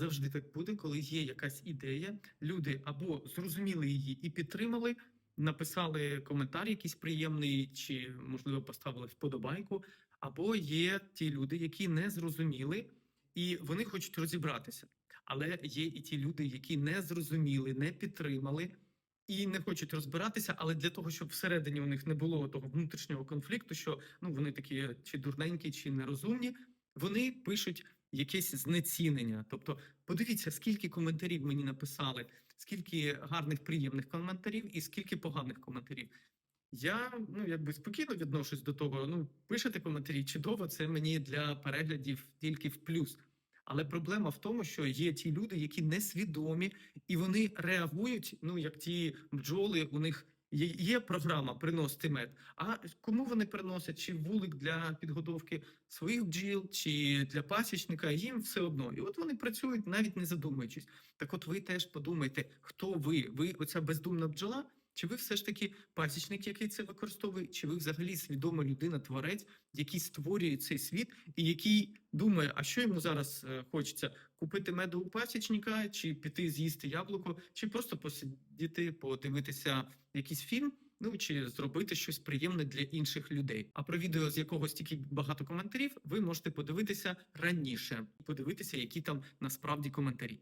завжди так буде, коли є якась ідея. Люди або зрозуміли її і підтримали, написали коментар якийсь приємний, чи можливо поставили вподобайку. Або є ті люди, які не зрозуміли, і вони хочуть розібратися. Але є і ті люди, які не зрозуміли, не підтримали і не хочуть розбиратися. Але для того, щоб всередині у них не було того внутрішнього конфлікту, що ну вони такі чи дурненькі, чи нерозумні, вони пишуть якесь знецінення. Тобто, подивіться, скільки коментарів мені написали, скільки гарних, приємних коментарів і скільки поганих коментарів. Я ну якби спокійно відношусь до того. Ну, пишете коментарі чудово, це мені для переглядів тільки в плюс. Але проблема в тому, що є ті люди, які несвідомі, і вони реагують. Ну як ті бджоли, у них є, програма приносити мед. А кому вони приносять? Чи вулик для підготовки своїх бджіл, чи для пасічника? Їм все одно. І от вони працюють навіть не задумуючись. Так, от ви теж подумайте, хто ви? Ви оця бездумна бджола? Чи ви все ж таки пасічник, який це використовує, чи ви взагалі свідома людина, творець, який створює цей світ, і який думає, а що йому зараз е, хочеться купити меду у пасічника, чи піти з'їсти яблуко, чи просто посидіти, подивитися якийсь фільм, ну чи зробити щось приємне для інших людей. А про відео, з якого стільки багато коментарів, ви можете подивитися раніше, подивитися, які там насправді коментарі.